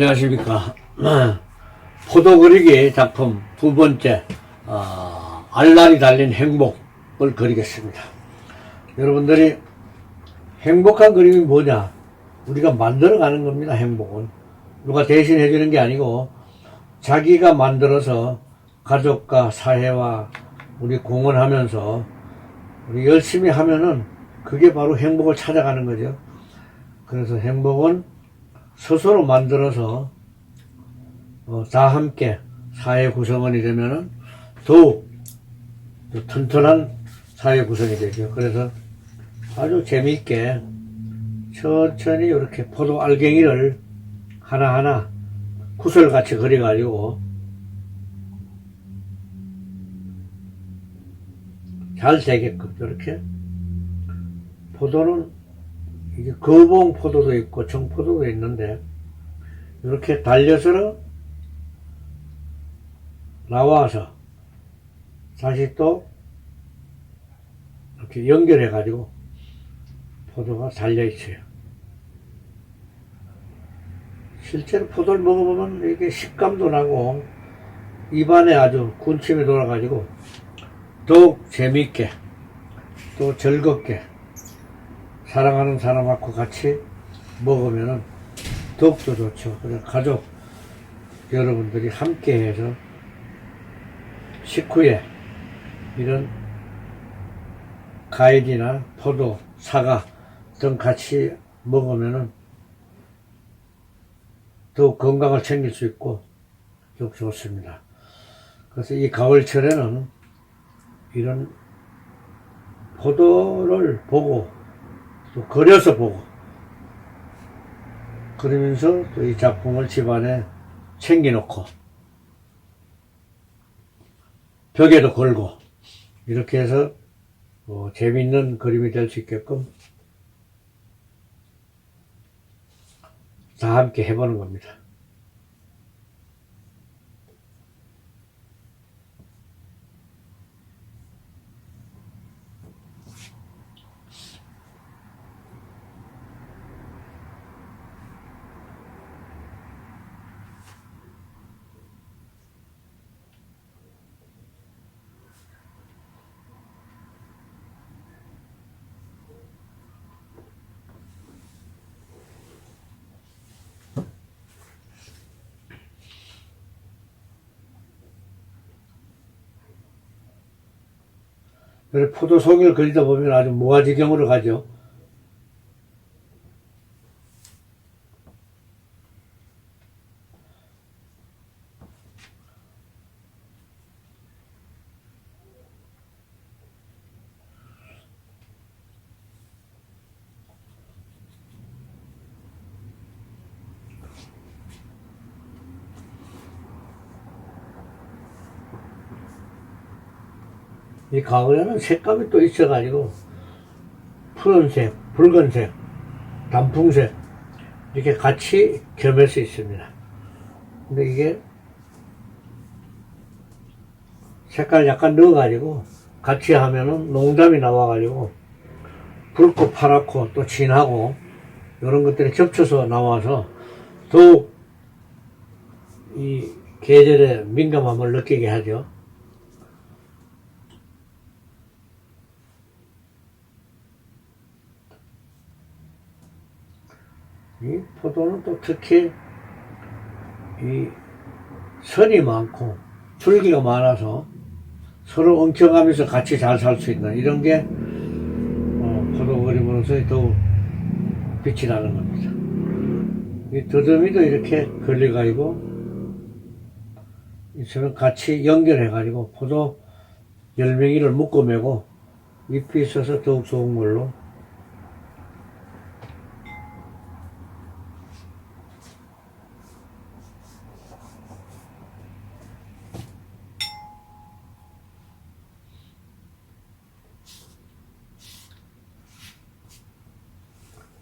안녕하십니까. 포도 그리기 작품 두 번째, 어, 알날이 달린 행복을 그리겠습니다. 여러분들이 행복한 그림이 뭐냐? 우리가 만들어가는 겁니다, 행복은. 누가 대신 해주는 게 아니고, 자기가 만들어서 가족과 사회와 우리 공헌하면서 우리 열심히 하면은 그게 바로 행복을 찾아가는 거죠. 그래서 행복은 스스로 만들어서 어, 다 함께 사회 구성원이 되면은 더욱 더 튼튼한 사회 구성이 되죠. 그래서 아주 재미있게 천천히 이렇게 포도 알갱이를 하나하나 구슬같이 그려가지고 잘 되게끔 이렇게 포도는 이게 거봉 포도도 있고 청포도도 있는데 이렇게 달려서 나와서 다시 또 이렇게 연결해 가지고 포도가 달려 있어요. 실제로 포도를 먹어보면 이게 식감도 나고 입안에 아주 군침이 돌아가지고 더욱 재미있게 또 즐겁게 사랑하는 사람하고 같이 먹으면 더욱더 좋죠. 그래서 가족 여러분들이 함께 해서 식후에 이런 과일이나 포도, 사과 등 같이 먹으면 더욱 건강을 챙길 수 있고 더욱 좋습니다. 그래서 이 가을철에는 이런 포도를 보고 또 그려서 보고 그러면서 또 이 작품을 집안에 챙겨놓고 벽에도 걸고 이렇게 해서 뭐 재밌는 그림이 될 수 있게끔 다 함께 해보는 겁니다. 그래서 포도 송이를 그리다 보면 아주 무아지경으로 가죠. 이 가을에는 색감이 또 있어가지고 푸른색, 붉은색, 단풍색 이렇게 같이 겸할 수 있습니다. 근데 이게 색깔 약간 넣어가지고 같이 하면은 농담이 나와가지고 붉고 파랗고 또 진하고 이런 것들이 겹쳐서 나와서 더욱 이 계절의 민감함을 느끼게 하죠. 이 포도는 또 특히 이 선이 많고 줄기가 많아서 서로 엉켜가면서 같이 잘 살 수 있는 이런 게 어, 포도 그림으로서 더욱 빛이 나는 겁니다. 이 더듬이도 이렇게 걸려가지고 서로 같이 연결해가지고 포도 열매기를 묶어매고 잎이 있어서 더욱 좋은 걸로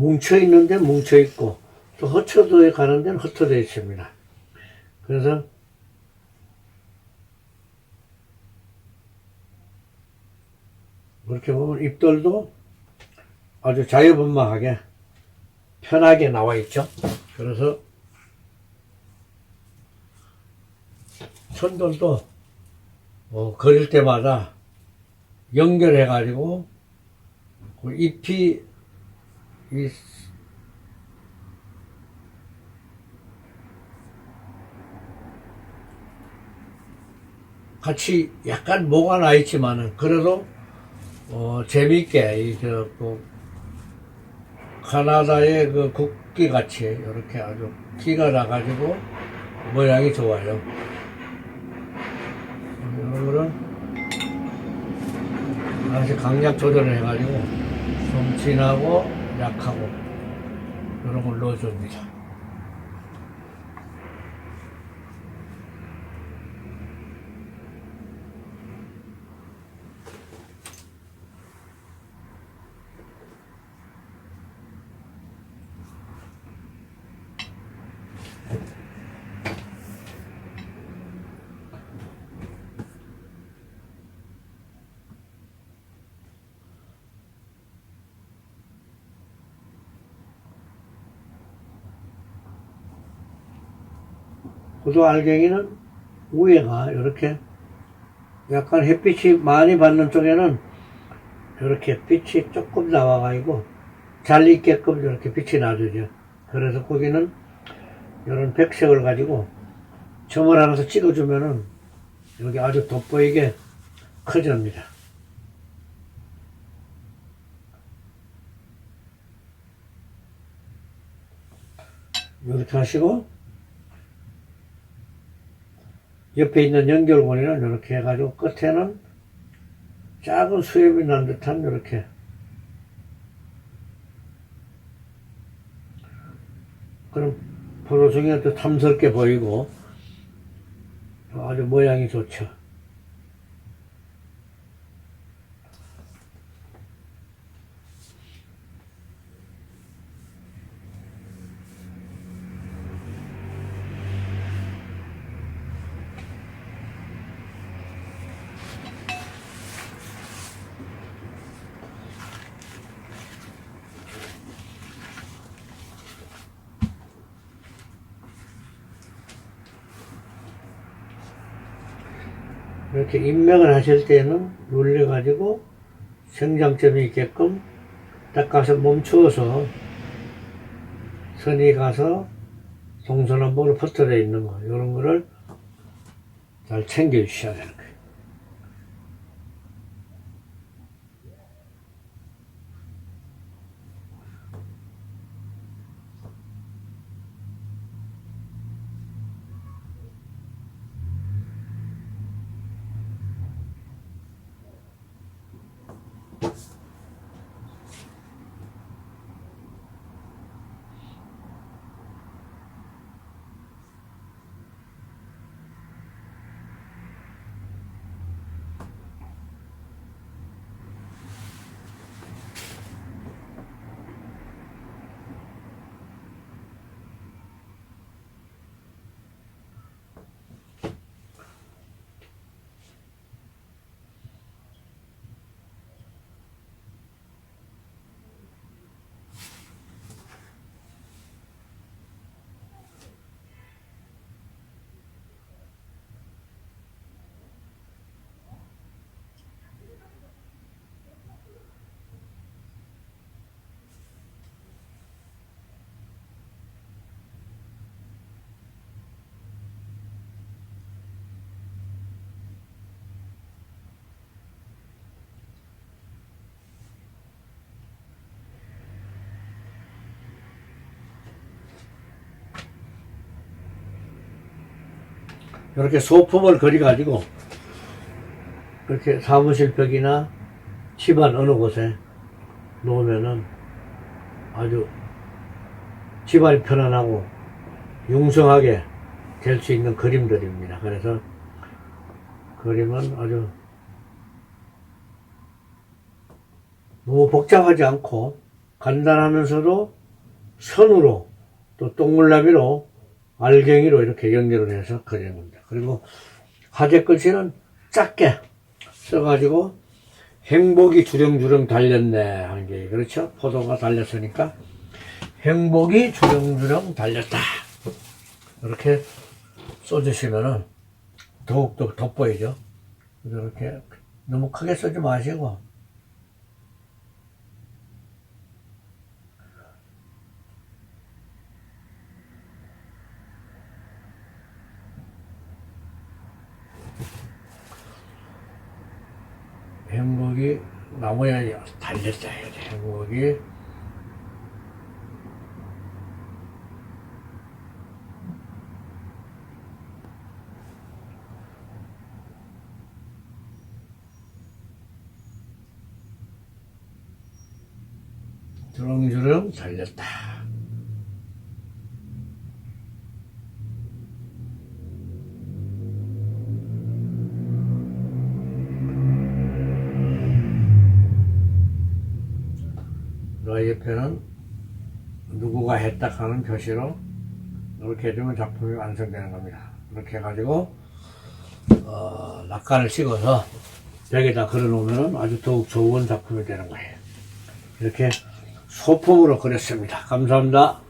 뭉쳐 있는데 뭉쳐 있고 또 흩어져 가는 데는 흩어져 있습니다. 그래서 그렇게 보면 잎들도 아주 자유분방하게 편하게 나와 있죠. 그래서 천돈도 어, 그릴 때마다 연결해 가지고 그 잎이 이 같이 약간 뭐가 나 있지만은 그래도 어 재미있게 이저 그 카나다의 그 국기 같이 이렇게 아주 기가 나가지고 모양이 좋아요. 거는 다시 강약 조절을 해가지고 좀 진하고 약하고 이런 걸 넣어줍니다. 고도 알갱이는 위에가 이렇게 약간 햇빛이 많이 받는 쪽에는 이렇게 빛이 조금 나와가지고 잘 익게끔 이렇게 빛이 나주죠. 그래서 거기는 이런 백색을 가지고 점을 하나서 찍어주면은 여기 아주 돋보이게 커집니다. 이렇게 하시고 옆에 있는 연결고리는 이렇게 해가지고 끝에는 작은 수염이 난 듯한 이렇게 그럼 포도 중에 또 탐스럽게 보이고 아주 모양이 좋죠. 이렇게 임명을 하실 때는 눌려가지고 성장점이 있게끔 딱 가서 멈추어서 선이 가서 동서남북으로 퍼뜨려 있는 거 이런 거를 잘 챙겨 주셔야 되는 거예요. 이렇게 소품을 그려가지고 이렇게 사무실 벽이나 집안 어느 곳에 놓으면은 아주 집안이 편안하고 융성하게 될 수 있는 그림들입니다. 그래서 그림은 아주 너무 복잡하지 않고 간단하면서도 선으로 또 동글라미로 알갱이로 이렇게 연결을 해서 그리는 겁니다. 그리고 화재 글씨는 작게 써가지고 행복이 주렁주렁 달렸네 하는 게 그렇죠? 포도가 달렸으니까 행복이 주렁주렁 달렸다 이렇게 써주시면은 더욱더 돋보이죠. 이렇게 너무 크게 쓰지 마시고 행복이 나무에 달렸다 해야지. 행복이. 주렁주렁 달렸다. 옆에는 누구가 했다 하는 표시로 이렇게 해주면 작품이 완성되는 겁니다. 이렇게 해가지고 어, 낙관을 찍어서 벽에다 걸어놓으면 아주 더욱 좋은 작품이 되는 거예요. 이렇게 소품으로 그렸습니다. 감사합니다.